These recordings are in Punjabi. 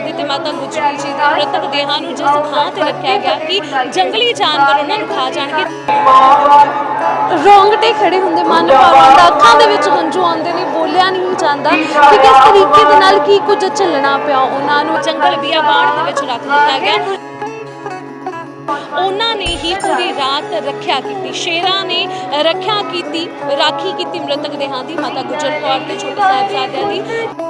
ਸਾਹਿਬਜ਼ਾਦੇ ਤੇ ਮਾਤਾ ਗੁਜਰੀ ਜੀ ਦੇ ਮ੍ਰਿਤਕ ਦੇਹਾਂ ਨੂੰ ਜਿਸ ਥਾਂ ਤੇ ਰੱਖਿਆ ਗਿਆ ਕਿ ਜੰਗਲੀ ਜਾਨਵਰ ਉਹਨਾਂ ਨੂੰ ਖਾ ਜਾਣਗੇ। ਰੋਂਗਟੇ ਖੜੇ ਹੁੰਦੇ ਮਨ ਭਾਵਨ ਅੱਖਾਂ ਦੇ ਵਿੱਚ ਹੰਝੂ ਆਉਂਦੇ ਨੇ, ਬੋਲਿਆ ਨਹੀਂ ਜਾਂਦਾ। ਕਿ ਕਿਸ ਤਰੀਕੇ ਦੇ ਨਾਲ ਕੀ ਕੁਝ ਝੱਲਣਾ ਪਿਆ? ਉਹਨਾਂ ਨੂੰ ਜੰਗਲ ਬਿਆਬਾਨ ਦੇ ਵਿੱਚ ਰੱਖ ਦਿੱਤਾ ਗਿਆ। ਉਹਨਾਂ ਨੇ ਹੀ ਪੂਰੀ ਰਾਤ ਰੱਖਿਆ ਕੀਤੀ, ਸ਼ੇਰਾਂ ਨੇ ਰੱਖਿਆ ਕੀਤੀ, ਰਾਖੀ ਕੀਤੀ ਮ੍ਰਿਤਕ ਦੇਹਾਂ ਦੀ, ਮਾਤਾ ਗੁਜਰ ਕੌਰ ਤੇ ਛੋਟੇ ਸਾਹਿਬਜ਼ਾਦਿਆਂ ਦੀ।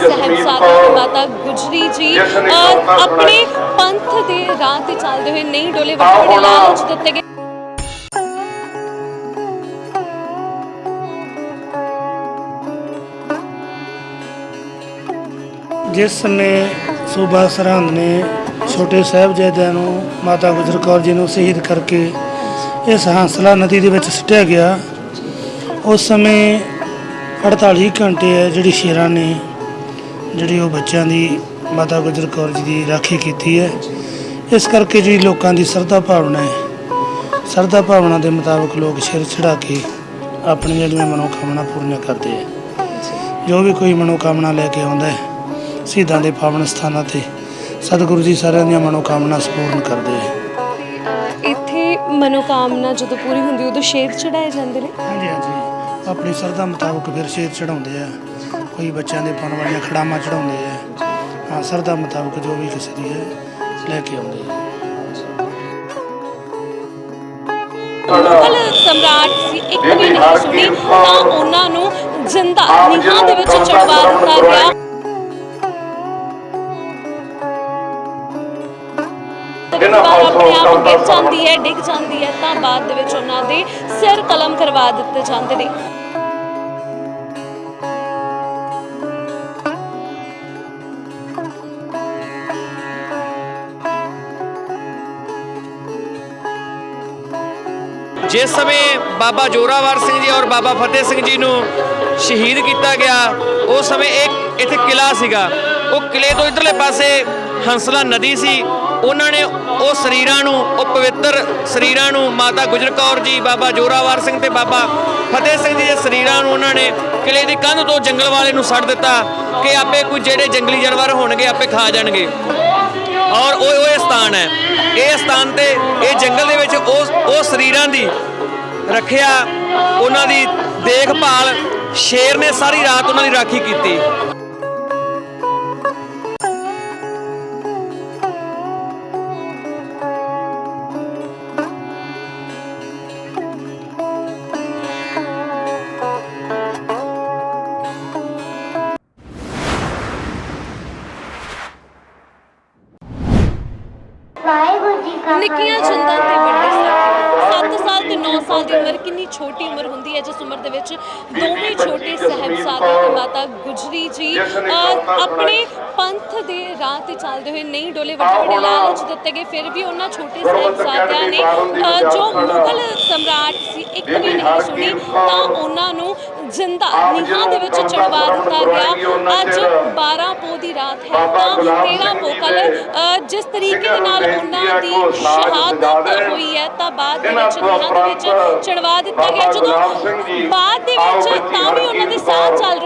ਸਾਹਿਬਜ਼ਾਦੇ ਮਾਤਾ ਗੁਜਰੀ ਜੀ ਆਪਣੇ ਪੰਥ ਦੇ ਰਾਹ ਤੇ ਚੱਲਦੇ ਹੋਏ ਨਹੀਂ ਡੋਲੇ ਵੱਡੇ ਵੱਡੇ ਲਾਲਚ ਦਿੱਤੇ ਗਏ। ਜਿਸ ਸਮੇਂ ਸੂਬਾ ਸਰਹੰਦ ਨੇ ਛੋਟੇ ਸਾਹਿਬਜ਼ਾਦਿਆਂ ਨੂੰ ਮਾਤਾ ਗੁਜਰ ਕੌਰ ਜੀ ਨੂੰ ਸ਼ਹੀਦ ਕਰਕੇ ਇਸ ਹੰਸਲਾ ਨਦੀ ਦੇ ਵਿੱਚ ਸੁੱਟਿਆ ਗਿਆ ਉਸ ਸਮੇਂ 48 ਘੰਟੇ ਹੈ ਜਿਹੜੀ ਸ਼ੇਰਾਂ ਨੇ ਜਿਹੜੀ ਉਹ ਬੱਚਿਆਂ ਦੀ ਮਾਤਾ ਗੁਜਰ ਕੌਰ ਜੀ ਦੀ ਰਾਖੀ ਕੀਤੀ ਹੈ। ਇਸ ਕਰਕੇ ਜਿਹੜੀ ਲੋਕਾਂ ਦੀ ਸਰਦਾ ਭਾਵਨਾ ਹੈ ਸਰਦਾ ਭਾਵਨਾ ਦੇ ਮੁਤਾਬਕ ਲੋਕ ਸਿਰ ਚੜਾ ਕੇ ਆਪਣੀਆਂ ਜਿਹੜੀਆਂ ਮਨੋਕਾਮਨਾ ਪੂਰੀਆਂ ਕਰਦੇ ਹੈ। ਜੋ ਵੀ ਕੋਈ ਮਨੋਕਾਮਨਾ ਲੈ ਕੇ ਆਉਂਦਾ ਹੈ ਸ਼ਹੀਦਾਂ ਦੇ ਪਾਵਨ ਸਥਾਨਾਂ ਤੇ ਸਤਿਗੁਰੂ ਜੀ ਸਾਰਿਆਂ ਦੀਆਂ ਮਨੋਕਾਮਨਾ ਸਪੂਰਨ ਕਰਦੇ ਹੈ। ਇੱਥੇ ਮਨੋਕਾਮਨਾ ਜਦੋਂ ਪੂਰੀ ਹੁੰਦੀ ਉਦੋਂ ਸ਼ੇਰ ਚੜਾਏ ਜਾਂਦੇ ਨੇ? ਹਾਂਜੀ ਹਾਂਜੀ। ਆਪਣੀ ਸਰਦਾ ਮੁਤਾਬਕ ਫਿਰ ਸ਼ੇਰ ਚੜਾਉਂਦੇ ਆ। ਕੋਈ ਬੱਚਿਆਂ ਦੇ ਪਾਉਣ ਵਾਲੀਆਂ ਖੜਾਮਾਂ ਚੜਾਉਂਦੇ ਆ। ਹਾਂ ਸਰਦਾ ਮੁਤਾਬਕ ਜੋ ਵੀ ਕਿਸੇ ਦੀ ਹੈ ਲੈ ਕੇ ਆਉਂਦੇ ਆ। ਮੁਗਲ ਸਮਰਾਟ ਸੀ ਇੱਕ ਵੀ ਨਹੀਂ ਸੁਣੀ ਤਾਂ ਉਹਨਾਂ ਨੂੰ ਜਿੰਦਾ ਨੀਹਾਂ ਦੇ ਵਿੱਚ ਚੜਵਾ ਦਿੱਤਾ ਗਿਆ। ਵਾਰ ਆਪਣੇ ਆਪ ਗਿਰ ਜਾਂਦੀ ਹੈ ਡਿੱਗ ਜਾਂਦੀ ਹੈ ਤਾਂ ਬਾਅਦ ਦੇ ਵਿੱਚ ਉਹਨਾਂ ਦੇ ਸਿਰ ਕਲਮ ਕਰਵਾ ਦਿੱਤੇ ਜਾਂਦੇ ਨੇ। ਜਿਸ ਸਮੇਂ ਬਾਬਾ ਜੋਰਾਵਰ ਸਿੰਘ ਜੀ ਔਰ ਬਾਬਾ ਫਤਿਹ ਸਿੰਘ ਜੀ ਨੂੰ ਸ਼ਹੀਦ ਕੀਤਾ ਗਿਆ, ਉਸ ਸਮੇਂ ਇੱਕ ਇੱਥੇ ਕਿਲਾ ਸੀਗਾ। ਉਹ ਕਿਲੇ ਤੋਂ ਇਧਰਲੇ ਪਾਸੇ ਹੰਸਲਾ ਨਦੀ ਸੀ। ਉਹਨਾਂ ਨੇ ਉਹ ਸਰੀਰਾਂ ਨੂੰ, ਉਹ ਪਵਿੱਤਰ ਸਰੀਰਾਂ ਨੂੰ ਮਾਤਾ ਗੁਜਰ ਕੌਰ ਜੀ, ਬਾਬਾ ਜੋਰਾਵਰ ਸਿੰਘ ਤੇ ਬਾਬਾ ਫਤਿਹ ਸਿੰਘ ਜੀ ਦੇ ਸਰੀਰਾਂ ਨੂੰ ਉਹਨਾਂ ਨੇ ਕਿਲੇ ਦੀ ਕੰਧ ਤੋਂ ਜੰਗਲ ਵਾਲੇ ਨੂੰ ਛੱਡ ਦਿੱਤਾ ਕਿ ਆਪੇ ਕੋਈ ਜਿਹੜੇ ਜੰਗਲੀ ਜਾਨਵਰ ਹੋਣਗੇ, ਆਪੇ ਖਾ ਜਾਣਗੇ। ਔਰ ਉਹ ਉਹ ਇਹ ਸਥਾਨ ਹੈ। ਇਹ ਸਥਾਨ ਤੇ ਇਹ ਜੰਗਲ ਦੇ ਵਿੱਚ ਉਹ ਉਹ ਸਰੀਰਾਂ ਦੀ ਰੱਖਿਆ, ਉਹਨਾਂ ਦੀ ਦੇਖਭਾਲ, ਸ਼ੇਰ ਨੇ ਸਾਰੀ ਰਾਤ ਉਹਨਾਂ ਦੀ ਰਾਖੀ ਕੀਤੀ। ਨਿੱਕੀਆਂ ਜਿੰਦਾਂ ਤੇ ਵੱਡੇ ਸਾਥੀ 7 ਸਾਲ ਤੇ 9 ਸਾਲ ਦੀ ਉਮਰ ਕਿੰਨੀ ਛੋਟੀ ਉਮਰ ਹੁੰਦੀ ਹੈ? ਜਿਸ ਉਮਰ ਦੇ ਵਿੱਚ ਦੋਵੇਂ ਛੋਟੇ ਸਾਹਿਬਜ਼ਾਦੇ ਤੇ ਮਾਤਾ ਗੁਜਰੀ ਜੀ ਆਪਣੇ ਪੰਥ ਦੇ ਰਾਹ ਤੇ ਚੱਲਦੇ ਹੋਏ ਨਹੀਂ ਡੋਲੇ ਵੱਡੇ ਵੱਡੇ ਲਾਲਚ ਦਿੱਤੇ ਗਏ ਫਿਰ ਵੀ ਉਹਨਾਂ ਛੋਟੇ ਸਾਹਿਬਜ਼ਾਦਿਆਂ ਨੇ ਜੋ ਮੁਗਲ ਸਮਰਾਟ ਸੀ ਇੱਕ ਵੀ ਨਹੀਂ ਸੁਣੀ ਤਾਂ ਉਹਨਾਂ ਨੂੰ ਜਿੰਦਾ ਨੀਹਾਂ ਦੇ ਵਿੱਚ ਚੜਵਾ ਦਿੱਤਾ ਗਿਆ। ਅੱਜ 12 ਪੋ ਦੀ ਰਾਤ ਹੈ ਤਾਂ 13 ਪੋ ਕੱਲ ਜਿਸ ਤਰੀਕੇ ਦੇ ਨਾਲ ਉਹਨਾਂ ਦੀ ਸ਼ਹਾਦਤ ਹੋਈ ਹੈ ਤਾਂ ਬਾਅਦ ਦੇ ਵਿੱਚ ਨੀਹਾਂ ਦੇ ਵਿੱਚ ਚੜਵਾ ਦਿੱਤਾ ਗਿਆ। ਜਦੋਂ ਬਾਅਦ ਦੇ ਵਿੱਚ ਤਾਂ ਵੀ ਉਹਨਾਂ ਦੇ ਸਾਹ ਚੱਲ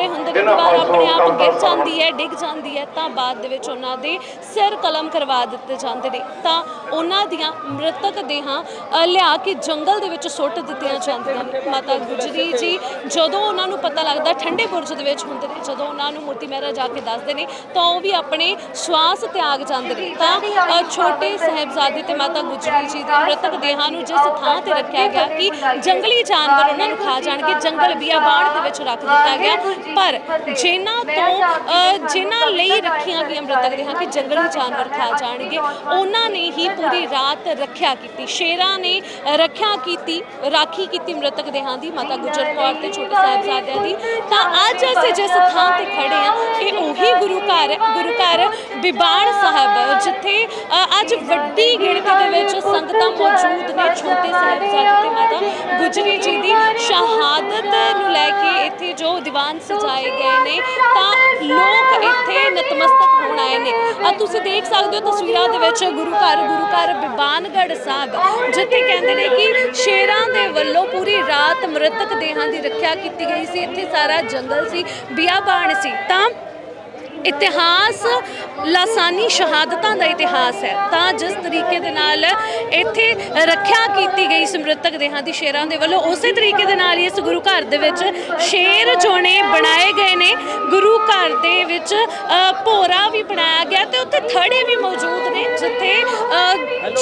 ਰਹੇ ਹੁੰਦੇ ਨੇ ਵਾਰ ਆਪਣੇ ਆਪ ਗਿਰ ਜਾਂਦੀ ਹੈ ਡਿੱਗ ਜਾਂਦੀ ਹੈ ਤਾਂ ਬਾਅਦ ਦੇ ਵਿੱਚ ਉਹਨਾਂ ਦੇ ਸਿਰ ਕਲਮ ਕਰਵਾ ਦਿੱਤੇ ਜਾਂਦੇ ਨੇ। ਤਾਂ ਉਹਨਾਂ ਦੀਆਂ ਮ੍ਰਿਤਕ ਦੇਹਾਂ ਲਿਆ ਕੇ ਜੰਗਲ ਦੇ ਵਿੱਚ ਸੁੱਟ ਦਿੱਤੀਆਂ ਜਾਂਦੀਆਂ ਨੇ। ਮਾਤਾ ਗੁਜਰੀ ਜੀ ਜਦੋਂ ਉਹਨਾਂ ਨੂੰ ਪਤਾ ਲੱਗਦਾ ਠੰਡੇ ਬੁਰਜ ਦੇ ਵਿੱਚ ਹੁੰਦੇ ਨੇ ਜਦੋਂ ਉਹਨਾਂ ਨੂੰ ਮੋਤੀ ਮਹਿਰਾ ਜਾ ਕੇ ਦੱਸਦੇ ਨੇ ਤਾਂ ਉਹ ਵੀ ਆਪਣੇ ਸਵਾਸ ਤਿਆਗ ਜਾਂਦੇ ਨੇ। ਤਾਂ ਛੋਟੇ ਸਾਹਿਬਜ਼ਾਦੇ ਤੇ ਮਾਤਾ ਗੁਜਰੀ ਜੀ ਦੇ ਮ੍ਰਿਤਕ ਦੇਹਾਂ ਨੂੰ ਜਿਸ ਥਾਂ ਤੇ ਰੱਖਿਆ ਗਿਆ ਕਿ ਜੰਗਲੀ ਜਾਨਵਰ ਉਹਨਾਂ ਨੂੰ ਖਾ ਜਾਣਗੇ ਜੰਗਲ ਬਿਆਬਾਨ ਦੇ ਵਿੱਚ ਰੱਖ ਦਿੱਤਾ ਗਿਆ। ਪਰ ਜਿਨ੍ਹਾਂ ਤੋਂ ਜਿਨ੍ਹਾਂ ਲਈ ਰੱਖੀਆਂ ਗਈਆਂ ਮ੍ਰਿਤਕ ਦੇਹਾਂ ਕਿ ਜੰਗਲੀ ਜਾਨਵਰ ਖਾ ਜਾਣਗੇ। ਉਹਨਾਂ ਨੇ ਹੀ ਪੂਰੀ ਰਾਤ ਰੱਖਿਆ ਕੀਤੀ। ਸ਼ੇਰਾਂ ਨੇ ਰੱਖਿਆ ਕੀਤੀ ਰਾਖੀ ਕੀਤੀ ਮ੍ਰਿਤਕ ਦੇਹਾਂ ਦੀ ਮਾਤਾ ਗੁਜਰ ਕੌਰ ਤੇ ਛੋਟੇ ਸਾਹਿਬ ਸਾਹਿਬਜ਼ਾਦਿਆਂ ਦੀ। ਤਾਂ ਅੱਜ ਅਸੀਂ ਜਿਸ ਥਾਂ ਤੇ ਖੜੇ ਆ ਇਹ ਉਹੀ ਗੁਰੂ ਘਰ ਹੈ ਗੁਰੂ ਘਰ ਬਿਬਾਨ ਸਾਹਿਬ ਜਿੱਥੇ ਅੱਜ ਵੱਡੀ ਗਿਣਤੀ ਦੇ ਵਿੱਚ ਸੰਗਤਾਂ ਮੌਜੂਦ ਨੇ ਛੋਟੇ ਸਾਹਿਬਜ਼ਾਦੇ ਤੇ ਮਾਤਾ ਗੁਜਰੀ ਜੀ ਦੀ ਸ਼ਹਾਦਤ ਨੂੰ ਲੈ ਕੇ ਇੱਥੇ ਜੋ ਦੀਵਾਨ ਸਜਾਏ ਗਏ ਨੇ, ਤਾਂ ਲੋਕ ਇੱਥੇ ਨਤਮਸਤਕ ਹੋਣ ਆਏ ਨੇ। ਆ ਤੁਸੀਂ ਦੇਖ ਸਕਦੇ ਹੋ ਤਸਵੀਰਾਂ ਦੇ ਵਿੱਚ ਗੁਰੂ ਘਰ ਗੁਰੂ ਘਰ ਬਿਬਾਨਗੜ ਸਾਹਿਬ, ਜਿੱਥੇ ਕਹਿੰਦੇ ਨੇ ਕਿ ਸ਼ੇਰਾਂ ਦੇ ਵੱਲੋਂ ਪੂਰੀ ਰਾਤ ਮ੍ਰਿਤਕ ਦੇਹਾਂ ਦੀ ਰੱਖਿਆ ਕੀਤੀ ਗਈ ਸੀ। ਇੱਥੇ ਸਾਰਾ ਜੰਗਲ ਸੀ, ਬਿਆਬਾਨ ਸੀ। ਤਾਂ ਇਤਿਹਾਸ ਲਾਸਾਨੀ ਸ਼ਹਾਦਤਾਂ ਦਾ ਇਤਿਹਾਸ ਹੈ। ਤਾਂ ਜਿਸ ਤਰੀਕੇ ਦੇ ਨਾਲ ਇੱਥੇ ਰੱਖਿਆ ਕੀਤੀ ਗਈ ਸਮ੍ਰਿਤਕ ਦੇਹਾਂ ਦੀ ਸ਼ੇਰਾਂ ਦੇ ਵੱਲੋਂ, ਉਸੇ ਤਰੀਕੇ ਦੇ ਨਾਲ ਹੀ ਇਸ ਗੁਰੂ ਘਰ ਦੇ ਵਿੱਚ ਸ਼ੇਰ ਜੋਣੇ ਬਣਾਏ ਗਏ ਨੇ। ਗੁਰੂ ਘਰ ਦੇ ਵਿੱਚ ਭੋਰਾ ਵੀ ਬਣਾਇਆ ਗਿਆ ਤੇ ਉੱਥੇ ਥੜੇ ਵੀ ਮੌਜੂਦ ਨੇ, ਜਿੱਥੇ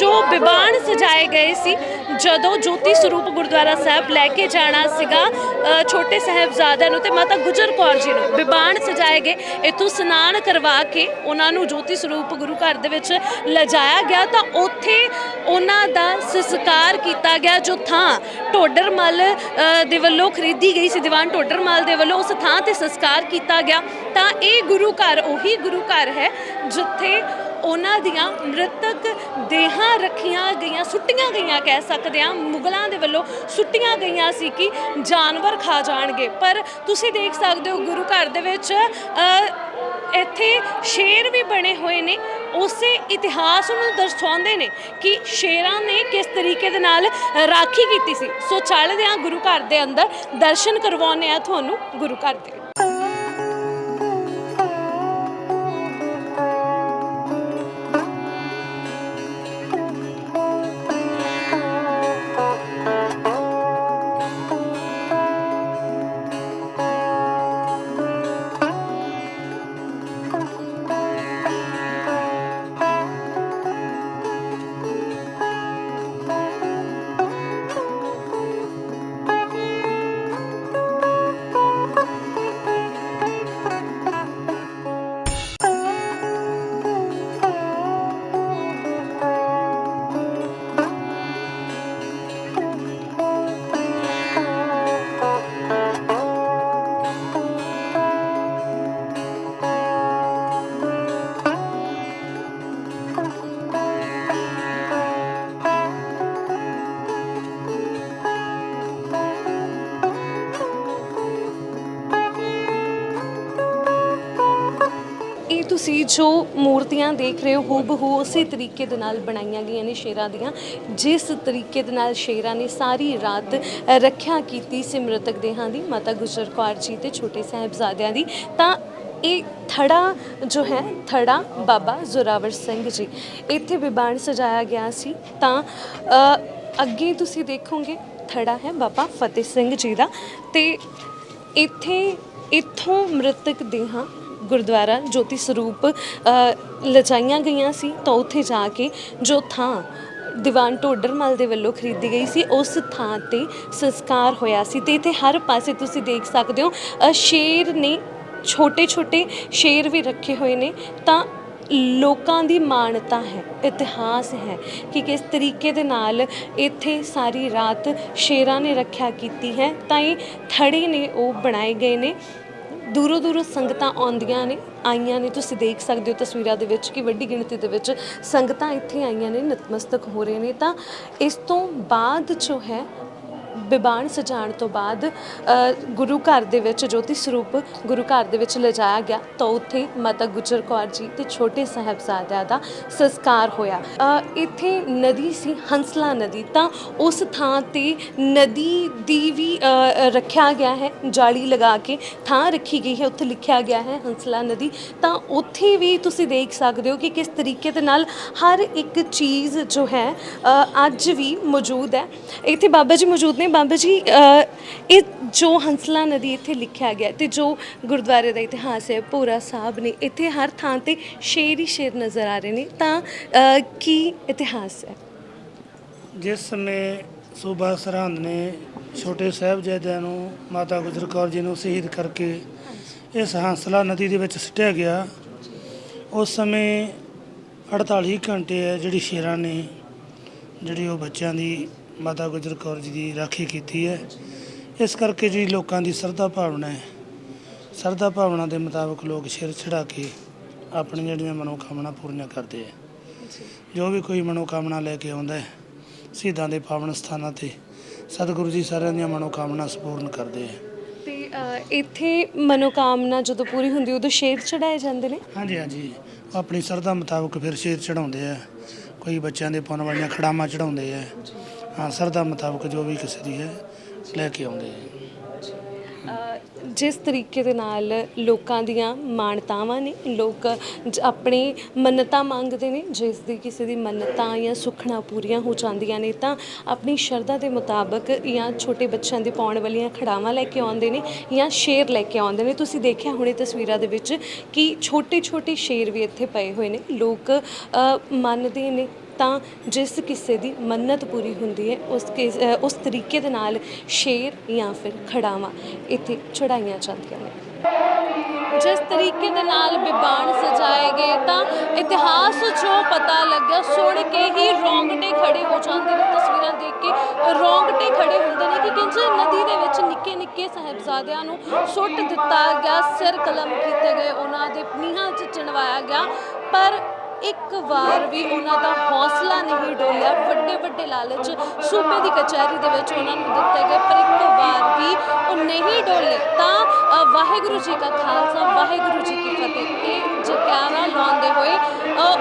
ਜੋ ਬਿਬਾਨ ਸਜਾਏ ਗਏ ਸੀ। ਜਦੋਂ ਜੋਤੀ ਸਰੂਪ ਗੁਰਦੁਆਰਾ ਸਾਹਿਬ ਲੈ ਕੇ ਜਾਣਾ ਸੀਗਾ ਛੋਟੇ ਸਾਹਿਬਜ਼ਾਦਿਆਂ ਨੂੰ ਤੇ ਮਾਤਾ ਗੁਜਰ ਕੌਰ ਜੀ ਨੂੰ, ਬਿਬਾਨ ਸਜਾਏ ਗਏ। ਇਥੋਂ ਇਸ਼ਨਾਨ ਕਰਵਾ ਕੇ ਉਹਨਾਂ ਨੂੰ ਜੋਤੀ ਸਰੂਪ ਗੁਰੂ ਘਰ ਦੇ ਵਿੱਚ ਲਿਜਾਇਆ ਗਿਆ ਤਾਂ ਉੱਥੇ ਉਹਨਾਂ ਦਾ ਸੰਸਕਾਰ ਕੀਤਾ ਗਿਆ ਜੋ ਥਾਂ ਟੋਡਰਮਲ ਅ, ਦੇ ਵੱਲੋਂ ਖਰੀਦੀ ਗਈ ਸੀ ਦੀਵਾਨ ਟੋਡਰਮਲ ਦੇ ਵੱਲੋਂ ਉਸ ਥਾਂ ਤੇ ਸੰਸਕਾਰ ਕੀਤਾ ਗਿਆ। ਤਾਂ ਇਹ ਗੁਰੂ ਘਰ ਉਹੀ ਗੁਰੂ ਘਰ ਹੈ ਜਿੱਥੇ ਉਹਨਾਂ ਦੀਆਂ ਮ੍ਰਿਤਕ ਦੇਹਾਂ ਰੱਖੀਆਂ ਗਈਆਂ, ਸੁੱਟੀਆਂ ਗਈਆਂ ਕਹਿ ਸਕਦੇ ਆ ਮੁਗਲਾਂ ਦੇ ਵੱਲੋਂ ਸੁੱਟੀਆਂ ਗਈਆਂ ਸੀ ਕਿ ਜਾਨਵਰ ਖਾ ਜਾਣਗੇ। ਪਰ ਤੁਸੀਂ ਦੇਖ ਸਕਦੇ ਹੋ ਗੁਰੂ ਘਰ ਦੇ ਵਿੱਚ ਇੱਥੇ ਸ਼ੇਰ ਵੀ ਬਣੇ ਹੋਏ ਨੇ। ਉਸੇ ਇਤਿਹਾਸ ਨੂੰ ਦਰਸਾਉਂਦੇ ਨੇ ਕਿ ਸ਼ੇਰਾਂ ਨੇ ਕਿਸ ਤਰੀਕੇ ਦੇ ਨਾਲ ਰਾਖੀ ਕੀਤੀ ਸੀ। ਸੋ ਚੱਲਦੇ ਆ ਗੁਰੂ ਘਰ ਦੇ ਅੰਦਰ, ਦਰਸ਼ਨ ਕਰਵਾਉਂਦੇ ਆ ਤੁਹਾਨੂੰ ਗੁਰੂ ਘਰ ਦੇ। ਤੁਸੀਂ ਜੋ ਮੂਰਤੀਆਂ ਦੇਖ ਰਹੇ ਹੋ, ਹੂਬਹੂ ਉਸੇ ਤਰੀਕੇ ਦੇ ਨਾਲ ਬਣਾਈਆਂ ਗਈਆਂ ਨੇ ਸ਼ੇਰਾਂ ਦੀਆਂ। ਜਿਸ ਤਰੀਕੇ ਦੇ ਨਾਲ ਸ਼ੇਰਾਂ ਨੇ ਸਾਰੀ ਰਾਤ ਰੱਖਿਆ ਕੀਤੀ ਸੀ ਮ੍ਰਿਤਕ ਦੇਹਾਂ ਦੀ, ਮਾਤਾ ਗੁਜਰ ਕੌਰ ਜੀ ਤੇ ਛੋਟੇ ਸਾਹਿਬਜ਼ਾਦਿਆਂ ਦੀ। ਤਾਂ ਇਹ ਥੜਾ ਜੋ ਹੈ, ਥੜਾ ਬਾਬਾ ਜ਼ੋਰਾਵਰ ਸਿੰਘ ਜੀ, ਇੱਥੇ ਵਿਬਾਨ ਸਜਾਇਆ ਗਿਆ ਸੀ। ਤਾਂ ਅੱਗੇ ਤੁਸੀਂ ਦੇਖੋਗੇ, ਥੜਾ ਹੈ ਬਾਬਾ ਫਤਿਹ ਸਿੰਘ ਜੀ ਦਾ। ਤੇ ਇੱਥੇ, ਇੱਥੋਂ ਮ੍ਰਿਤਕ ਦੇਹਾਂ ਗੁਰਦੁਆਰਾ ਜੋਤੀ ਸਰੂਪ ਅ, ਲਿਜਾਈਆਂ ਗਈਆਂ ਸੀ ਤਾਂ ਉੱਥੇ ਜਾ ਕੇ ਜੋ ਥਾਂ ਦੀਵਾਨ ਟੋਡਰਮਲ ਦੇ ਵੱਲੋਂ ਖਰੀਦੀ ਗਈ ਸੀ ਉਸ ਥਾਂ ਤੇ ਸੰਸਕਾਰ ਹੋਇਆ ਸੀ। ਤੇ ਇੱਥੇ ਹਰ ਪਾਸੇ ਤੁਸੀਂ ਦੇਖ ਸਕਦੇ ਹੋ ਅ, ਸ਼ੇਰ ਨੇ ਛੋਟੇ ਛੋਟੇ ਸ਼ੇਰ ਵੀ ਰੱਖੇ ਹੋਏ ਨੇ। ਤਾਂ ਲੋਕਾਂ ਦੀ ਮਾਨਤਾ ਹੈ ਇਤਿਹਾਸ ਹੈ ਕਿ ਕਿਸ ਤਰੀਕੇ ਦੇ ਨਾਲ ਇੱਥੇ ਸਾਰੀ ਰਾਤ ਸ਼ੇਰਾਂ ਨੇ ਰੱਖਿਆ ਕੀਤੀ ਹੈ ਤਾਂ ਇਹ ਥੜੇ ਨੇ ਉਹ ਬਣਾਏ ਗਏ ਨੇ। ਦੂਰੋਂ ਦੂਰੋਂ ਸੰਗਤਾਂ ਆਉਂਦੀਆਂ ਨੇ, ਆਈਆਂ ਨੇ। ਤੁਸੀਂ ਦੇਖ ਸਕਦੇ ਹੋ ਤਸਵੀਰਾਂ ਦੇ ਵਿੱਚ ਕਿ ਵੱਡੀ ਗਿਣਤੀ ਦੇ ਵਿੱਚ ਸੰਗਤਾਂ ਇੱਥੇ ਆਈਆਂ ਨੇ, ਨਤਮਸਤਕ ਹੋ ਰਹੇ ਨੇ। ਤਾਂ ਇਸ ਤੋਂ ਬਾਅਦ ਜੋ ਹੈ ਬਿਬਾਨ ਸਜਾਣ ਤੋਂ ਬਾਅਦ ਗੁਰੂ ਘਰ ਦੇ ਵਿੱਚ ਜੋਤੀ ਸਰੂਪ ਗੁਰੂ ਘਰ ਦੇ ਵਿੱਚ ਲਿਜਾਇਆ ਗਿਆ। ਤਾਂ ਉੱਥੇ ਮਾਤਾ ਗੁਜਰ ਕੌਰ ਜੀ ਤੇ ਛੋਟੇ ਸਾਹਿਬਜ਼ਾਦਿਆਂ ਦਾ ਸੰਸਕਾਰ ਹੋਇਆ। ਇੱਥੇ ਨਦੀ ਸੀ, ਹੰਸਲਾ ਨਦੀ। ਤਾਂ ਉਸ ਥਾਂ ਤੇ ਨਦੀ ਦੀ ਵੀ ਰੱਖਿਆ ਗਿਆ ਹੈ, ਜਾਲੀ ਲਗਾ ਕੇ ਥਾਂ ਰੱਖੀ ਗਈ ਹੈ, ਉੱਥੇ ਲਿਖਿਆ ਗਿਆ ਹੈ ਹੰਸਲਾ ਨਦੀ। ਤਾਂ ਉੱਥੇ ਵੀ ਤੁਸੀਂ ਦੇਖ ਸਕਦੇ ਹੋ ਕਿ ਕਿਸ ਤਰੀਕੇ ਦੇ ਨਾਲ ਹਰ ਇੱਕ ਚੀਜ਼ ਜੋ ਹੈ ਅੱਜ ਵੀ ਮੌਜੂਦ ਹੈ। ਇੱਥੇ ਬਾਬਾ ਜੀ ਮੌਜੂਦ ਨੇ ਬਾਬਾ ਜੀ ਇਹ ਜੋ ਹੰਸਲਾ ਨਦੀ ਇੱਥੇ ਲਿਖਿਆ ਗਿਆ ਤੇ ਜੋ ਗੁਰਦੁਆਰੇ ਦਾ ਇਤਿਹਾਸ ਹੈ ਪੂਰਾ ਸਾਹਿਬ ਨੇ ਇੱਥੇ ਹਰ ਥਾਂ ਤੇ ਸ਼ੇਰ ਹੀ ਸ਼ੇਰ ਨਜ਼ਰ ਆ ਰਹੇ ਨੇ ਤਾਂ ਕੀ ਇਤਿਹਾਸ ਹੈ? ਜਿਸ ਸਮੇਂ ਸੂਬਾ ਸਰਹੰਦ ਨੇ ਛੋਟੇ ਸਾਹਿਬਜ਼ਾਦਿਆਂ ਨੂੰ ਮਾਤਾ ਗੁਜਰ ਕੌਰ ਜੀ ਨੂੰ ਸ਼ਹੀਦ ਕਰਕੇ ਇਸ ਹੰਸਲਾ ਨਦੀ ਦੇ ਵਿੱਚ ਸਿੱਟਿਆ ਗਿਆ ਉਸ ਸਮੇਂ 48 ਘੰਟੇ ਹੈ ਜਿਹੜੀ ਸ਼ੇਰਾਂ ਨੇ ਜਿਹੜੀ ਉਹ ਬੱਚਿਆਂ ਦੀ ਮਾਤਾ ਗੁਜਰ ਕੌਰ ਜੀ ਦੀ ਰਾਖੀ ਕੀਤੀ ਹੈ। ਇਸ ਕਰਕੇ ਜੀ ਲੋਕਾਂ ਦੀ ਸਰਦਾ ਭਾਵਨਾ ਹੈ। ਸਰਦਾ ਭਾਵਨਾ ਦੇ ਮੁਤਾਬਕ ਲੋਕ ਸਿਰ ਚੜਾ ਕੇ ਆਪਣੀਆਂ ਜਿਹੜੀਆਂ ਮਨੋਕਾਮਨਾ ਪੂਰੀਆਂ ਕਰਦੇ ਆ ਜੋ। ਵੀ ਕੋਈ ਮਨੋਕਾਮਨਾ ਲੈ ਕੇ ਆਉਂਦਾ ਹੈ ਸ਼ਹੀਦਾਂ ਦੇ ਪਾਵਨ ਸਥਾਨਾਂ ਤੇ ਸਤਿਗੁਰੂ ਜੀ ਸਾਰਿਆਂ ਦੀਆਂ ਮਨੋਕਾਮਨਾ ਸਪੂਰਨ ਕਰਦੇ ਆ ਤੇ ਅ, ਇੱਥੇ ਮਨੋਕਾਮਨਾ ਜਦੋਂ ਪੂਰੀ ਹੁੰਦੀ ਉਦੋਂ ਸ਼ੇਰ ਚੜਾਏ ਜਾਂਦੇ ਨੇ? ਹਾਂਜੀ ਹਾਂਜੀ। ਉਹ ਆਪਣੀ ਸਰਦਾ ਮੁਤਾਬਕ ਫਿਰ ਸ਼ੇਰ ਚੜਾਉਂਦੇ ਆ ਕੋਈ ਬੱਚਿਆਂ ਦੇ ਪਾਉਣ ਵਾਲੀਆਂ ਖੜਾਵਾਂ ਚੜਾਉਂਦੇ ਆ ਹਾਂ ਸਰਦਾ ਮੁਤਾਬਕ ਜੋ ਵੀ ਕਿਸੇ ਦੀ ਹੈ ਲੈ ਕੇ ਆਉਂਦੇ ਆ। ਜਿਸ ਤਰੀਕੇ ਦੇ ਨਾਲ ਲੋਕਾਂ ਦੀਆਂ ਮਾਨਤਾਵਾਂ ਨੇ ਲੋਕ ਜ- ਆਪਣੀ ਮੰਨਤਾਂ ਮੰਗਦੇ ਨੇ ਜਿਸ ਦੀ ਕਿਸੇ ਦੀ ਮੰਨਤਾਂ ਜਾਂ ਸੁਖਣਾ ਪੂਰੀਆਂ ਹੋ ਜਾਂਦੀਆਂ ਨੇ ਤਾਂ ਆਪਣੀ ਸ਼ਰਧਾ ਦੇ ਮੁਤਾਬਕ ਜਾਂ ਛੋਟੇ ਬੱਚਿਆਂ ਦੇ ਪਾਉਣ ਵਾਲੀਆਂ ਖੜਾਵਾਂ ਲੈ ਕੇ ਆਉਂਦੇ ਨੇ ਜਾਂ ਸ਼ੇਰ ਲੈ ਕੇ ਆਉਂਦੇ ਨੇ। ਤੁਸੀਂ ਦੇਖਿਆ ਹੁਣੇ ਤਸਵੀਰਾਂ ਦੇ ਵਿੱਚ ਕਿ ਛੋਟੇ ਛੋਟੇ ਸ਼ੇਰ ਵੀ ਇੱਥੇ ਪਏ ਹੋਏ ਨੇ। ਲੋਕ ਅ, ਮੰਨਦੇ ਨੇ ਤਾਂ ਜਿਸ ਕਿਸੇ ਦੀ ਮੰਨਤ ਪੂਰੀ ਹੁੰਦੀ ਹੈ, ਉਸ ਕਿਸ- ਉਸ ਤਰੀਕੇ ਦੇ ਨਾਲ ਸ਼ੇਰ ਜਾਂ ਫਿਰ ਖੜਾਵਾਂ ਇੱਥੇ ਚੜਾਈਆਂ ਜਾਂਦੀਆਂ ਨੇ। ਜਿਸ ਤਰੀਕੇ ਦੇ ਨਾਲ ਬਿਬਾਨ ਸਜਾਏ ਗਏ ਤਾਂ ਇਤਿਹਾਸ ਜੋ ਪਤਾ ਲੱਗਿਆ, ਸੁਣ ਕੇ ਹੀ ਰੋਂਗਟੇ ਖੜੇ ਹੋ ਜਾਂਦੇ ਨੇ। ਤਸਵੀਰਾਂ ਦੇਖ ਕੇ ਰੋਂਗਟੇ ਖੜੇ ਹੁੰਦੇ ਨੇ ਕਿ ਕਿੰਜ ਨਦੀ ਦੇ ਵਿੱਚ ਨਿੱਕੇ ਨਿੱਕੇ ਸਾਹਿਬਜ਼ਾਦਿਆਂ ਨੂੰ ਸੁੱਟ ਦਿੱਤਾ ਗਿਆ, ਸਿਰ ਕਲਮ ਕੀਤੇ ਗਏ, ਉਹਨਾਂ ਦੇ ਨੀਹਾਂ 'ਚ ਚਿਣਵਾਇਆ ਗਿਆ। ਪਰ ਇੱਕ ਵਾਰ ਵੀ ਉਹਨਾਂ ਦਾ ਹੌਸਲਾ ਨਹੀਂ ਡੋਲਿਆ। ਵੱਡੇ ਵੱਡੇ ਲਾਲਚ ਸੂਬੇ ਦੀ ਕਚਹਿਰੀ ਦੇ ਵਿੱਚ ਉਹਨਾਂ ਨੂੰ ਦਿੱਤੇ ਗਏ, ਪਰ ਇੱਕ ਵਾਰ ਵੀ ਉਹ ਨਹੀਂ ਡੋਲੇ। ਤਾਂ ਵਾਹਿਗੁਰੂ ਜੀ ਕਾ ਖਾਲਸਾ, ਵਾਹਿਗੁਰੂ ਜੀ ਕੀ ਫਤਿਹ। ਇਹ ਜਕਾਰਾ ਲਾਉਂਦੇ ਹੋਏ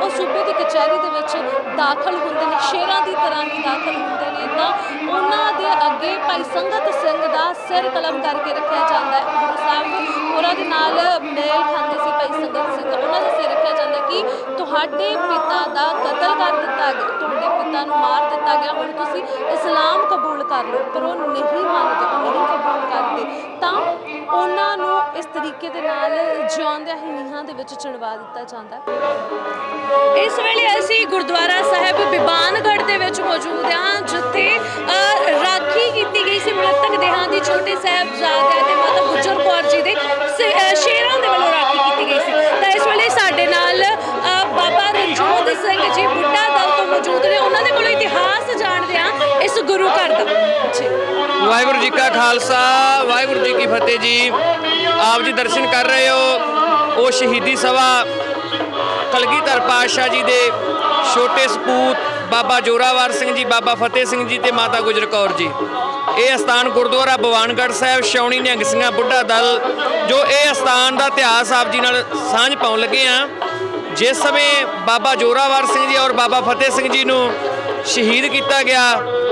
ਉਹ ਸੂਬੇ ਦੀ ਕਚਹਿਰੀ ਦੇ ਵਿੱਚ ਦਾਖਲ ਹੁੰਦੇ ਨੇ, ਸ਼ੇਰਾਂ ਦੀ ਤਰ੍ਹਾਂ ਹੀ ਦਾਖਲ ਹੁੰਦੇ ਨੇ ਤਾਂ ਉਹਨਾਂ ਦੇ ਅੱਗੇ ਭਾਈ ਸੰਗਤ ਸਿੰਘ ਦਾ ਸਿਰ ਕਲਮ ਕਰਕੇ ਰੱਖਿਆ ਜਾਂਦਾ ਹੈ। ਗੁਰੂ ਸਾਹਿਬ ਹੋਰਾਂ ਦੇ ਨਾਲ ਮੇਲ ਖਾਂਦੇ ਸੀ ਭਾਈ ਸੰਗਤ ਸਿੰਘ। ਉਹਨਾਂ ਦੇ ਸਿਰ ਰੱਖਿਆ ਜਾਂਦਾ ਕਿ ਤੁਹਾਡੇ ਪਿਤਾ ਦਾ ਕਤਲ ਕਰ ਦਿੱਤਾ ਗਿਆ, ਤੁਹਾਡੇ ਪਿਤਾ ਨੂੰ ਮਾਰ ਦਿੱਤਾ ਗਿਆ। ਹੁਣ ਤੁਸੀਂ ਇਸਲਾਮ ਕਬੂਲ ਕਰ ਲਓ, ਪਰ ਉਹ ਨਹੀਂ ਮੰਨਦੇ, ਉਹ ਨਹੀਂ ਕਬੂਲ ਕਰਦੇ। ਤਾਂ ਉਹਨਾਂ ਇਸ ਤਰੀਕੇ ਦੇ ਨਾਲ ਜਿਉਂਦਿਆਂ ਹੀ ਨੀਹਾਂ ਦੇ ਵਿੱਚ ਚੜਵਾ ਦਿੱਤਾ ਜਾਂਦਾ ਇਸ ਵੇਲੇ ਅਸੀਂ ਗੁਰਦੁਆਰਾ ਸਾਹਿਬ ਬਿਬਾਨਗੜ੍ਹ ਦੇ ਵਿੱਚ ਮੌਜੂਦ ਹਾਂ ਜਿੱਥੇ ਅ, ਰਾਖੀ ਕੀਤੀ ਗਈ ਸੀ ਮ੍ਰਿਤਕ ਦੇਹਾਂ ਦੀ। ਛੋਟੇ ਸਾਹਿਬਜ਼ਾਦਿਆਂ ਤੇ ਮਾਤਾ ਗੁਜਰ ਕੌਰ ਜੀ ਦੇ ਸ਼ੇਰਾਂ ਦੇ ਵੱਲੋਂ ਰਾਖੀ ਕੀਤੀ ਗਈ ਸੀ। ਤਾਂ ਇਸ ਵੇਲੇ ਸਾਡੇ ਨਾਲ ਬਾਬਾ ਰਣਜੋਤ ਸਿੰਘ ਜੀ ਬੁੱਢਾ ਮੌਜੂਦ ਨੇ। ਉਹਨਾਂ ਦੇ ਕੋਲੋਂ ਇਤਿਹਾਸ ਜਾਣਦੇ ਹਾਂ। ਇਸ ਗੁਰੂ ਘਰ ਦਾ। ਜੀ। ਵਾਹਿਗੁਰੂ ਜੀ ਕਾ ਖਾਲਸਾ, ਵਾਹਿਗੁਰੂ ਜੀ ਕੀ ਫਤਿਹ ਜੀ। ਆਪ ਜੀ ਦਰਸ਼ਨ ਕਰ ਰਹੇ ਹੋ। ਉਹ ਸ਼ਹੀਦੀ ਸਭਾ ਕਲਗੀਧਰ ਪਾਤਸ਼ਾਹ ਜੀ ਦੇ ਛੋਟੇ ਸਪੂਤ ਬਾਬਾ ਜੋਰਾਵਰ ਸਿੰਘ ਜੀ, ਬਾਬਾ ਫਤਿਹ ਸਿੰਘ ਜੀ ਤੇ ਮਾਤਾ ਗੁਜਰ ਕੌਰ ਜੀ। ਇਹ ਅਸਥਾਨ ਗੁਰਦੁਆਰਾ ਭਵਾਨਗੜ੍ਹ ਸਾਹਿਬ ਸ਼ੌਣੀ ਨਿਹੰਗ ਸਿੰਘਾਂ ਬੁੱਢਾ ਦਲ, ਜੋ ਇਹ ਅਸਥਾਨ ਦਾ ਇਤਿਹਾਸ ਆਪ ਜੀ ਨਾਲ ਸਾਂਝ ਪਾਉਣ ਲੱਗੇ ਆ ਜਿਸ ਸਮੇਂ ਬਾਬਾ ਜੋਰਾਵਰ ਸਿੰਘ ਜੀ ਔਰ ਬਾਬਾ ਫਤਿਹ ਸਿੰਘ ਜੀ ਨੂੰ ਸ਼ਹੀਦ ਕੀਤਾ ਗਿਆ,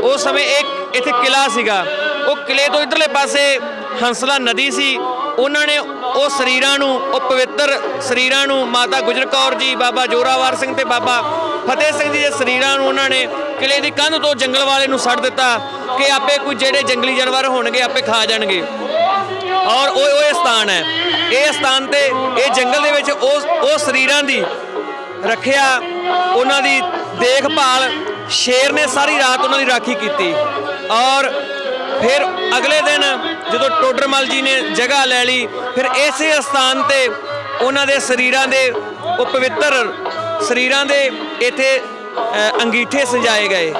ਉਸ ਸਮੇਂ ਇੱਕ ਇੱਥੇ ਕਿਲਾ ਸੀਗਾ। ਉਹ ਕਿਲੇ ਤੋਂ ਇਧਰਲੇ ਪਾਸੇ ਹੰਸਲਾ ਨਦੀ ਸੀ। ਉਹਨਾਂ ਨੇ ਉਹ ਸਰੀਰਾਂ ਨੂੰ, ਉਹ ਪਵਿੱਤਰ ਸਰੀਰਾਂ ਨੂੰ ਮਾਤਾ ਗੁਜਰ ਕੌਰ ਜੀ, ਬਾਬਾ ਜੋਰਾਵਰ ਸਿੰਘ ਤੇ ਬਾਬਾ ਫਤਿਹ ਸਿੰਘ ਜੀ ਦੇ ਸਰੀਰਾਂ ਨੂੰ ਉਹਨਾਂ ਨੇ ਕਿਲੇ ਦੀ ਕੰਧ ਤੋਂ ਜੰਗਲ ਵਾਲੇ ਨੂੰ ਛੱਡ ਦਿੱਤਾ ਕਿ ਆਪੇ ਕੋਈ ਜਿਹੜੇ ਜੰਗਲੀ ਜਾਨਵਰ ਹੋਣਗੇ, ਆਪੇ ਖਾ ਜਾਣਗੇ। ਔਰ ਉਹ ਉਹ ਇਹ ਸਥਾਨ ਹੈ। ਇਹ ਸਥਾਨ ਤੇ ਇਹ ਜੰਗਲ ਦੇ ਵਿੱਚ ਉਹ ਉਹ ਸਰੀਰਾਂ ਦੀ ਰੱਖਿਆ, ਉਹਨਾਂ ਦੀ ਦੇਖਭਾਲ, ਸ਼ੇਰ ਨੇ ਸਾਰੀ ਰਾਤ ਉਹਨਾਂ ਦੀ ਰਾਖੀ ਕੀਤੀ। ਔਰ ਫਿਰ ਅਗਲੇ ਦਿਨ ਜਦੋਂ ਟੋਡਰਮਲ ਜੀ ਨੇ ਜਗ੍ਹਾ ਲੈ ਲਈ, ਫਿਰ ਇਸੇ ਸਥਾਨ ਤੇ ਉਹਨਾਂ ਦੇ ਸਰੀਰਾਂ ਦੇ ਉਹ ਪਵਿੱਤਰ ਸਰੀਰਾਂ ਦੇ ਇੱਥੇ ਅੰਗੀਠੇ ਸਜਾਏ ਗਏ।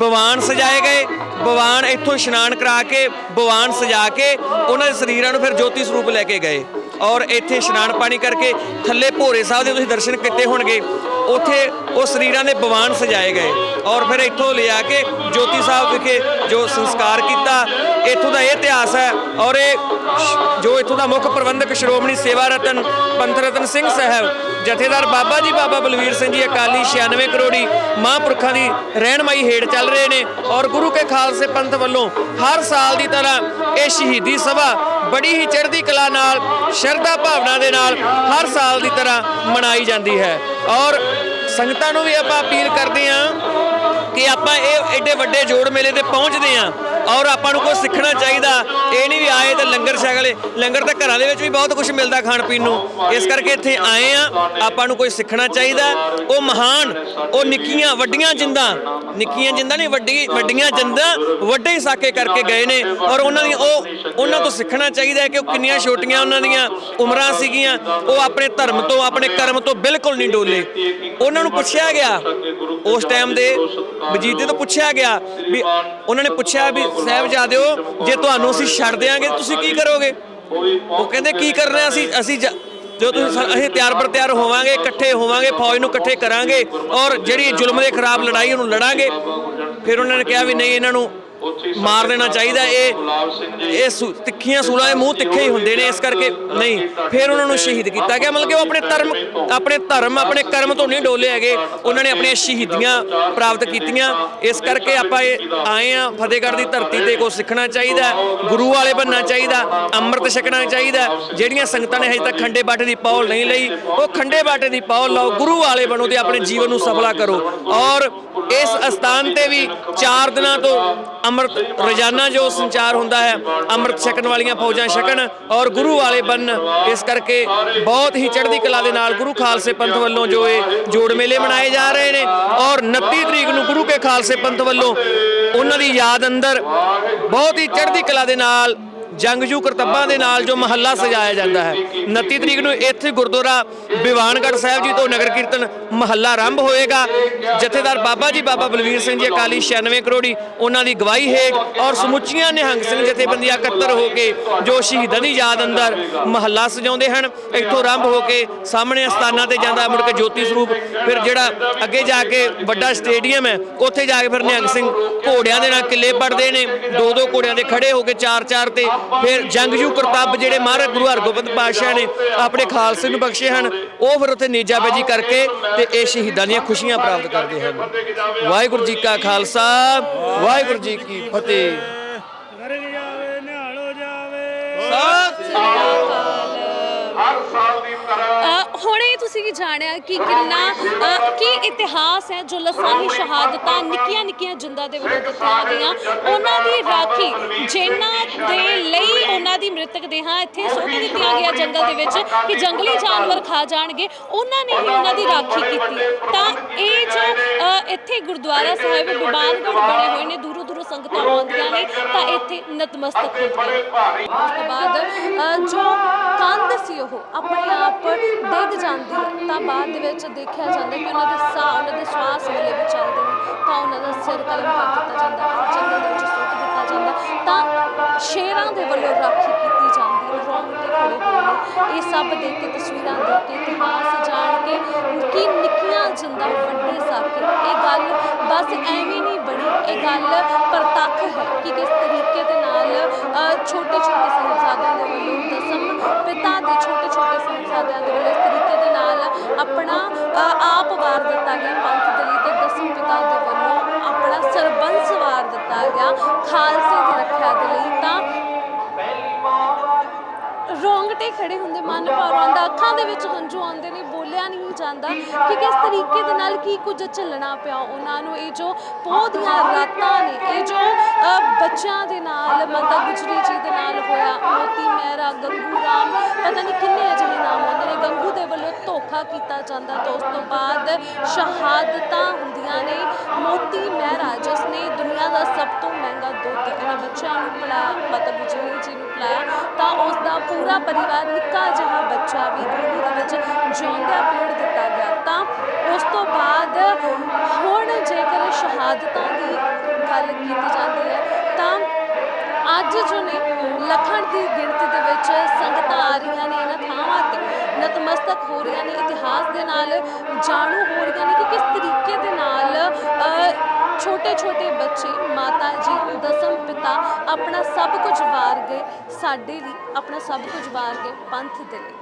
ਬਵਾਨ ਸਜਾਏ ਗਏ। ਬਵਾਨ ਇੱਥੋਂ ਇਸ਼ਨਾਨ ਕਰਾ ਕੇ, ਬਵਾਨ ਸਜਾ ਕੇ, ਉਹਨਾਂ ਦੇ ਸਰੀਰਾਂ ਨੂੰ ਫਿਰ ਜੋਤੀ ਸਰੂਪ ਲੈ ਕੇ ਗਏ। ਔਰ ਇੱਥੇ ਇਸ਼ਨਾਨ ਪਾਣੀ ਕਰਕੇ ਥੱਲੇ ਭੋਰੇ ਸਾਹਿਬ ਦੇ ਤੁਸੀਂ ਦਰਸ਼ਨ ਕੀਤੇ ਹੋਣਗੇ। ਉੱਥੇ ਉਹ ਸਰੀਰਾਂ ਦੇ ਬਵਾਨ ਸਜਾਏ ਗਏ ਔਰ ਫਿਰ ਇੱਥੋਂ ਲਿਆ ਕੇ ਜੋਤੀ ਸਾਹਿਬ ਵਿਖੇ ਜੋ ਸੰਸਕਾਰ ਕੀਤਾ, ਇੱਥੋਂ ਦਾ ਇਹ ਇਤਿਹਾਸ ਹੈ ਔਰ ਇਹ ਸ਼- ਜੋ ਇੱਥੋਂ ਦਾ ਮੁੱਖ ਪ੍ਰਬੰਧਕ ਸ਼੍ਰੋਮਣੀ ਸੇਵਾ ਰਤਨ ਪੰਥ ਰਤਨ ਸਿੰਘ ਸਾਹਿਬ, ਜਥੇਦਾਰ ਬਾਬਾ ਜੀ ਬਾਬਾ ਬਲਵੀਰ ਸਿੰਘ ਜੀ ਅਕਾਲੀ 96 ਕਰੋੜੀ ਮਹਾਂਪੁਰਖਾਂ ਦੀ ਰਹਿਨਮਾਈ ਹੇਠ ਚੱਲ ਰਹੇ ਨੇ ਔਰ ਗੁਰੂ ਕੇ ਖਾਲਸੇ ਪੰਥ ਵੱਲੋਂ ਹਰ ਸਾਲ ਦੀ ਤਰ੍ਹਾਂ ਇਹ ਸ਼ਹੀਦੀ ਸਭਾ ਬੜੀ ਹੀ ਚੜ੍ਹਦੀ ਕਲਾ ਨਾਲ, ਸ਼ਰਧਾ ਭਾਵਨਾ ਦੇ ਨਾਲ ਹਰ ਸਾਲ ਦੀ ਤਰ੍ਹਾਂ ਮਨਾਈ ਜਾਂਦੀ ਹੈ। ਔਰ ਸੰਗਤਾਂ ਨੂੰ ਵੀ ਆਪਾਂ ਅਪੀਲ ਕਰਦੇ ਹਾਂ ਕਿ ਆਪਾਂ ਇਹ ਐਡੇ ਵੱਡੇ ਜੋੜ ਮੇਲੇ ਤੇ ਪਹੁੰਚਦੇ ਆ ਔਰ ਆਪਾਂ ਨੂੰ ਕੁਝ ਸਿੱਖਣਾ ਚਾਹੀਦਾ। ਇਹ ਨਹੀਂ ਵੀ ਆਏ ਤਾਂ ਲੰਗਰ ਛਕਲੇ ਲੰਗਰ ਤਾਂ ਘਰਾਂ ਦੇ ਵਿੱਚ ਵੀ ਬਹੁਤ ਕੁਝ ਮਿਲਦਾ ਖਾਣ ਪੀਣ ਨੂੰ। ਇਸ ਕਰਕੇ ਇੱਥੇ ਆਏ ਆ ਆਪਾਂ ਨੂੰ ਕੋਈ ਸਿੱਖਣਾ ਚਾਹੀਦਾ। ਉਹ ਮਹਾਨ, ਉਹ ਨਿੱਕੀਆਂ, ਵੱਡੀਆਂ ਜਿੰਦਾਂ। ਨਿੱਕੀਆਂ ਜਿੰਦਾਂ ਨਹੀਂ, ਵੱਡੀ, ਵੱਡੀਆਂ ਜਿੰਦਾਂ, ਵੱਡੇ ਹੀ ਸਾਕੇ ਕਰਕੇ ਗਏ ਨੇ। ਔਰ ਉਹਨਾਂ ਦੀ ਉਹ, ਉਹਨਾਂ ਤੋਂ ਸਿੱਖਣਾ ਚਾਹੀਦਾ ਹੈ ਕਿ ਉਹ ਕਿੰਨੀਆਂ ਛੋਟੀਆਂ ਉਹਨਾਂ ਦੀਆਂ ਉਮਰਾਂ ਸੀਗੀਆਂ। ਉਹ ਆਪਣੇ ਧਰਮ ਤੋਂ, ਆਪਣੇ ਕਰਮ ਤੋਂ ਬਿਲਕੁਲ ਨਹੀਂ ਡੋਲੇ। ਉਹਨਾਂ ਨੂੰ ਪੁੱਛਿਆ ਗਿਆ, ਉਸ ਟਾਈਮ ਦੇ ਵਜੀਦੇ ਤੋਂ ਪੁੱਛਿਆ ਗਿਆ ਵੀ ਉਹਨਾਂ ਨੇ ਪੁੱਛਿਆ ਵੀ ਸਾਹਿਬਜ਼ਾਦਿਓ ਜੇ ਤੁਹਾਨੂੰ ਅਸੀਂ ਛੱਡ ਦਿਆਂਗੇ, ਤੁਸੀਂ ਕੀ ਕਰੋਗੇ? ਉਹ ਕਹਿੰਦੇ, ਕੀ ਕਰਨਾ ਅਸੀਂ? ਅਸੀਂ ਜ- ਜੋ ਤੁਸੀਂ ਅਸੀਂ ਤਿਆਰ ਬਰ ਤਿਆਰ ਹੋਵਾਂਗੇ, ਇਕੱਠੇ ਹੋਵਾਂਗੇ, ਫੌਜ ਨੂੰ ਇਕੱਠੇ ਕਰਾਂਗੇ ਔਰ ਜਿਹੜੀ ਜ਼ੁਲਮ ਦੇ ਖਿਲਾਫ ਲੜਾਈ, ਉਹਨੂੰ ਲੜਾਂਗੇ। ਫਿਰ ਉਹਨਾਂ ਨੇ ਕਿਹਾ ਵੀ, ਨਹੀਂ, ਇਹਨਾਂ ਨੂੰ ਮਾਰ ਦੇਣਾ ਚਾਹੀਦਾ। ਇਹ ਇਹ ਤਿੱਖੀਆਂ ਸੂਲਾਂ ਦੇ ਮੂੰਹ ਤਿੱਖੇ ਹੀ ਹੁੰਦੇ ਨੇ, ਇਸ ਕਰਕੇ ਨਹੀਂ। ਫਿਰ ਉਹਨਾਂ ਨੂੰ ਸ਼ਹੀਦ ਕੀਤਾ ਗਿਆ। ਮਤਲਬ ਕਿ ਉਹ ਆਪਣੇ ਧਰਮ ਆਪਣੇ ਧਰਮ, ਆਪਣੇ ਕਰਮ ਤੋਂ ਨਹੀਂ ਡੋਲੇ ਹੈਗੇ। ਉਹਨਾਂ ਨੇ ਆਪਣੀਆਂ ਸ਼ਹੀਦੀਆਂ ਪ੍ਰਾਪਤ ਕੀਤੀਆਂ। ਇਸ ਕਰਕੇ ਆਪਾਂ ਇਹ ਆਏ ਆ ਫਤਿਹਗੜ੍ਹ ਦੀ ਧਰਤੀ ਤੇ ਕੁਛ ਸਿੱਖਣਾ ਚਾਹੀਦਾ। ਗੁਰੂ ਵਾਲੇ ਬਣਨਾ ਚਾਹੀਦਾ। ਅੰਮ੍ਰਿਤ ਛਕਣਾ ਚਾਹੀਦਾ। ਜਿਹੜੀਆਂ ਸੰਗਤਾਂ ਨੇ ਹਜੇ ਤੱਕ ਖੰਡੇ ਬਾਟੇ ਦੀ ਪੌਲ ਨਹੀਂ ਲਈ, ਉਹ ਖੰਡੇ ਬਾਟੇ ਦੀ ਪੌਲ ਲਓ। ਗੁਰੂ ਵਾਲੇ ਬਣੋ ਤੇ ਆਪਣੇ ਜੀਵਨ ਨੂੰ ਸਫਲਾ ਕਰੋ। ਔਰ ਇਸ ਅਸਥਾਨ ਤੇ ਵੀ 4 ਦਿਨਾਂ ਤੋਂ ਅੰਮ੍ਰਿਤ ਰੋਜ਼ਾਨਾ ਜੋ ਸੰਚਾਰ ਹੁੰਦਾ ਹੈ, ਅੰਮ੍ਰਿਤ ਛਕਣ ਵਾਲੀਆਂ ਫੌਜਾਂ ਛਕਣ ਔਰ ਗੁਰੂ ਵਾਲੇ ਬਣਨ, ਇਸ ਕਰਕੇ ਬਹੁਤ ਹੀ ਚੜ੍ਹਦੀ ਕਲਾ ਦੇ ਨਾਲ ਗੁਰੂ ਖਾਲਸੇ ਪੰਥ ਵੱਲੋਂ ਜੋ ਇਹ ਜੋੜ ਮੇਲੇ ਮਨਾਏ ਜਾ ਰਹੇ ਨੇ ਔਰ 29 ਤਰੀਕ ਨੂੰ ਗੁਰੂ ਕੇ ਖਾਲਸੇ ਪੰਥ ਵੱਲੋਂ ਉਹਨਾਂ ਦੀ ਯਾਦ ਅੰਦਰ ਬਹੁਤ ਹੀ ਚੜ੍ਹਦੀ ਕਲਾ ਦੇ ਨਾਲ ਜੰਗਜੂ ਕਰਤੱਬਾਂ ਦੇ ਨਾਲ ਜੋ ਮਹੱਲਾ ਸਜਾਇਆ ਜਾਂਦਾ ਹੈ। 29 ਤਰੀਕ ਨੂੰ ਇੱਥੇ ਗੁਰਦੁਆਰਾ ਬਿਵਾਨਗੜ੍ਹ ਸਾਹਿਬ ਜੀ ਤੋਂ ਨਗਰ ਕੀਰਤਨ ਮਹੱਲਾ ਆਰੰਭ ਹੋਏਗਾ। ਜਥੇਦਾਰ ਬਾਬਾ ਜੀ, ਬਾਬਾ ਬਲਵੀਰ ਸਿੰਘ ਜੀ, ਅਕਾਲੀ 96 ਕਰੋੜੀ, ਉਹਨਾਂ ਦੀ ਗਵਾਹੀ ਹੇਠ ਔਰ ਸਮੁੱਚੀਆਂ ਨਿਹੰਗ ਸਿੰਘ ਜਥੇਬੰਦੀਆਂ ਇਕੱਤਰ ਹੋ ਕੇ ਜੋ ਸ਼ਹੀਦਾਂ ਦੀ ਯਾਦ ਅੰਦਰ ਮਹੱਲਾ ਸਜਾਉਂਦੇ ਹਨ, ਇੱਥੋਂ ਆਰੰਭ ਹੋ ਕੇ ਸਾਹਮਣੇ ਅਸਥਾਨਾਂ ਤੇ ਜਾਂਦਾ ਮੁੜ ਕੇ ਜੋਤੀ ਸਰੂਪ, ਫਿਰ ਜਿਹੜਾ ਅੱਗੇ ਜਾ ਕੇ ਵੱਡਾ ਸਟੇਡੀਅਮ ਹੈ, ਉੱਥੇ ਜਾ ਕੇ ਫਿਰ ਨਿਹੰਗ ਸਿੰਘ ਘੋੜਿਆਂ ਦੇ ਨਾਲ ਕਿੱਲੇ ਪੜਦੇ ਨੇ ਦੋ ਦੋ ਘੋੜਿਆਂ ਦੇ ਖੜੇ ਹੋ ਕੇ ਚਾਰ ਚਾਰ ਤੇ ਫਿਰ ਜੰਗਜੂ ਕਰਤੱਬ ਜਿਹੜੇ ਮਹਾਰਾਜ ਗੁਰੂ ਹਰਗੋਬਿੰਦ ਪਾਤਸ਼ਾਹ ਨੇ ਆਪਣੇ ਖਾਲਸੇ ਨੂੰ ਬਖਸ਼ੇ ਹਨ ਉਹ ਫਿਰ ਉੱਥੇ ਨੇਜਾਬੇਜੀ ਕਰਕੇ ਤੇ ਇਹ ਸ਼ਹੀਦਾਂ ਦੀਆਂ ਖੁਸ਼ੀਆਂ ਪ੍ਰਾਪਤ ਕਰਦੇ ਹਨ। ਵਾਹਿਗੁਰੂ ਜੀ ਕਾ ਖਾਲਸਾ ਵਾਹਿਗੁਰੂ ਜੀ ਕੀ ਫਤਿਹ। ਗਰਗ ਜਾਵੇ ਨਿਹਾਲ ਹੋ ਜਾਵੇ। ਸਤਿ ਸ੍ਰੀ ਹਰ ਸਾਲ ਦੀ ਤਰ੍ਹਾਂ ਅ, ਹੁਣੇ ਤੁਸੀਂ ਜਾਣਿਆ ਕਿ ਕਿੰਨਾ ਕੀ ਇਤਿਹਾਸ ਹੈ ਜੋ ਲਸਾਨੀ ਸ਼ਹਾਦਤਾਂ ਨਿੱਕੀਆਂ ਨਿੱਕੀਆਂ ਜਿੰਦਾਂ ਦੇ ਵੱਲੋਂ ਦਿੱਤੀਆਂ ਗਈਆਂ। ਉਹਨਾਂ ਦੀ ਰਾਖੀ ਜਿਨ੍ਹਾਂ ਦੇ ਲਈ ਉਹਨਾਂ ਦੀ ਮ੍ਰਿਤਕ ਦੇਹਾਂ ਇੱਥੇ ਸੁੱਟ ਦਿੱਤੀਆਂ ਗਈਆਂ ਜੰਗਲ ਦੇ ਵਿੱਚ ਕਿ ਜੰਗਲੀ ਜਾਨਵਰ ਖਾ ਜਾਣਗੇ। ਉਹਨਾਂ ਨੇ ਹੀ ਉਹਨਾਂ ਦੀ ਰਾਖੀ ਕੀਤੀ। ਤਾਂ ਇਹ ਜੋ ਇੱਥੇ ਗੁਰਦੁਆਰਾ ਸਾਹਿਬ ਬਿਬਾਨਗੜ੍ਹ ਬਣੇ ਹੋਏ ਨੇ, ਦੂਰੋਂ ਦੂਰੋਂ ਸੰਗਤਾਂ ਆਉਂਦੀਆਂ ਨੇ, ਤਾਂ ਇੱਥੇ ਨਤਮਸਤਕ ਹੁੰਦੀਆਂ ਨੇ। ਉਸ ਤੋਂ ਬਾਅਦ ਜੋ ਉਹ। ਆਪਣੇ ਆਪ ਡਿੱਗ ਜਾਂਦੀ ਹੈ। ਤਾਂ ਬਾਅਦ ਦੇ ਵਿੱਚ ਦੇਖਿਆ ਜਾਂਦਾ ਕਿ ਉਹਨਾਂ ਦੇ ਸਾਹ ਉਹਨਾਂ ਦੇ ਸਵਾਸ ਵੇਲੇ ਵੀ ਚੱਲਦੇ ਨੇ। ਤਾਂ ਉਹਨਾਂ ਦਾ ਸਿਰ ਕਲਮ ਕਰ ਦਿੱਤਾ ਜਾਂਦਾ। ਹੈ ਜੰਗਲ ਦੇ ਵਿੱਚ ਸੁੱਟ ਦਿੱਤਾ ਜਾਂਦਾ। ਤਾਂ ਸ਼ੇਰਾਂ ਦੇ ਵੱਲੋਂ ਰਾਖੀ ਕੀਤੀ ਜਾਂਦੀ ਹੈ। ਰੋਂਗਟੇ ਖੜੇ ਹੋਏ ਨੇ ਇਹ ਸਭ ਦੇਖ ਕੇ ਤਸਵੀਰਾਂ ਦੇਖ ਕੇ ਇਤਿਹਾਸ ਜਾਣ ਕੇ ਕਿ ਨਿੱਕੀਆਂ ਜਿੰਦਾ ਵੱਡੇ ਸਾਕੇ ਇਹ ਗੱਲ ਬਸ ਐਵੇਂ ਨਹੀਂ ਬਣੀ। ਇਹ ਗੱਲ ਪ੍ਰਤੱਖ ਹੈ ਕਿ ਕਿਸ ਤਰੀਕੇ ਦੇ ਨਾਲ ਛੋਟੇ ਛੋਟੇ ਸਾਹਿਬਜ਼ਾਦਿਆਂ ਦੇ ਵੱਲੋਂ ਦਸਮ ਪਿਤਾ ਦੇ ਛੋਟੇ ਛੋਟੇ ਸਾਹਿਬਜ਼ਾਦਿਆਂ ਦੇ ਵੱਲੋਂ ਇਸ ਤਰੀਕੇ ਦੇ ਨਾਲ ਆਪਣਾ ਆਪ ਵਾਰ ਰੋਂਗਟੇ ਖੜੇ ਹੁੰਦੇ ਮਨ ਭਰ ਆਉਂਦਾ, ਅੱਖਾਂ ਦੇ ਵਿੱਚ ਹੰਝੂ ਆਉਂਦੇ ਨੇ, ਬੋਲਿਆ ਨਹੀਂ ਜਾਂਦਾ। ਕਿ ਕਿਸ ਤਰੀਕੇ ਦੇ ਨਾਲ ਕੀ ਕੁਝ ਝੱਲਣਾ ਪਿਆ ਉਹਨਾਂ ਨੂੰ, ਇਹ ਜੋ ਪੋਹ ਦੀਆਂ ਰਾਤਾਂ ਨੇ, ਇਹ ਜੋ ਬੱਚਿਆਂ ਦੇ ਨਾਲ, ਮਾਤਾ ਗੁਜਰੀ ਜੀ ਦੇ ਨਾਲ ਹੋਇਆ, ਮੋਤੀ, ਮਹਿਰਾ, ਗੰਗੂ, ਰਾਮ, ਪਤਾ ਨਹੀਂ ਕਿੰਨੇ ਅਜਿਹੇ ਨਾਮ ਆਉਂਦੇ ਨੇ। ਗੰਗੂ ਦੇ ਵੱਲੋਂ ਧੋਖਾ ਕੀਤਾ ਜਾਂਦਾ ਤਾਂ ਉਸ ਤੋਂ ਬਾਅਦ ਸ਼ਹਾਦਤਾਂ ਹੁੰਦੀਆਂ ਨੇ। ਮੋਤੀ, ਮਹਿਰਾ, ਜਿਸ ਨੇ ਦੁਨੀਆ ਦਾ ਸਭ ਤੋਂ ਮਹਿੰਗਾ ਦੁੱਧ ਇਹਨਾਂ ਬੱਚਿਆਂ ਨੂੰ ਪਿਲਾਇਆ ਮਾਤਾ ਗੁਜਰੀ ਜੀ ਨੂੰ ਪਿਲਾਇਆ, ਤਾਂ ਉਸ ਦਾ ਪੂਰਾ ਪਰਿਵਾਰ ਨਿੱਕਾ ਜਿਹਾ ਬੱਚਾ ਵੀ ਗੋਦੀ ਦੇ ਵਿੱਚ ਜਿਉਂਦਿਆਂ ਪੇੜ ਦਿੱਤਾ ਗਿਆ। ਤਾਂ ਉਸ ਤੋਂ ਬਾਅਦ ਹੁਣ ਜੇਕਰ ਸ਼ਹਾਦਤਾਂ ਦੀ ਗੱਲ ਕੀਤੀ ਜਾਂਦੀ ਹੈ, ਤਾਂ ਅੱਜ ਜੋ ਨੇ ਲੱਖਾਂ ਦੀ ਗਿਣਤੀ ਦੇ ਵਿੱਚ ਸੰਗਤਾਂ ਆ ਰਹੀਆਂ ਨੇ, ਇਹਨਾਂ ਥਾਵਾਂ ਤੇ ਨਤਮਸਤਕ ਹੋ ਰਹੀਆਂ ਨੇ, ਇਤਿਹਾਸ ਦੇ ਨਾਲ ਜਾਣੂ ਹੋ ਰਹੀਆਂ ਨੇ ਕਿ ਕਿਸ ਤਰੀਕੇ ਦੇ ਨਾਲ ਛੋਟੇ ਛੋਟੇ ਬੱਚੇ, ਮਾਤਾ ਜੀ, ਦਸਮ ਪਿਤਾ ਆਪਣਾ ਸਭ ਕੁਝ ਵਾਰ ਗਏ, ਸਾਡੇ ਲਈ ਆਪਣਾ ਸਭ ਕੁਝ ਵਾਰ ਗਏ ਪੰਥ ਦੇ ਲਈ।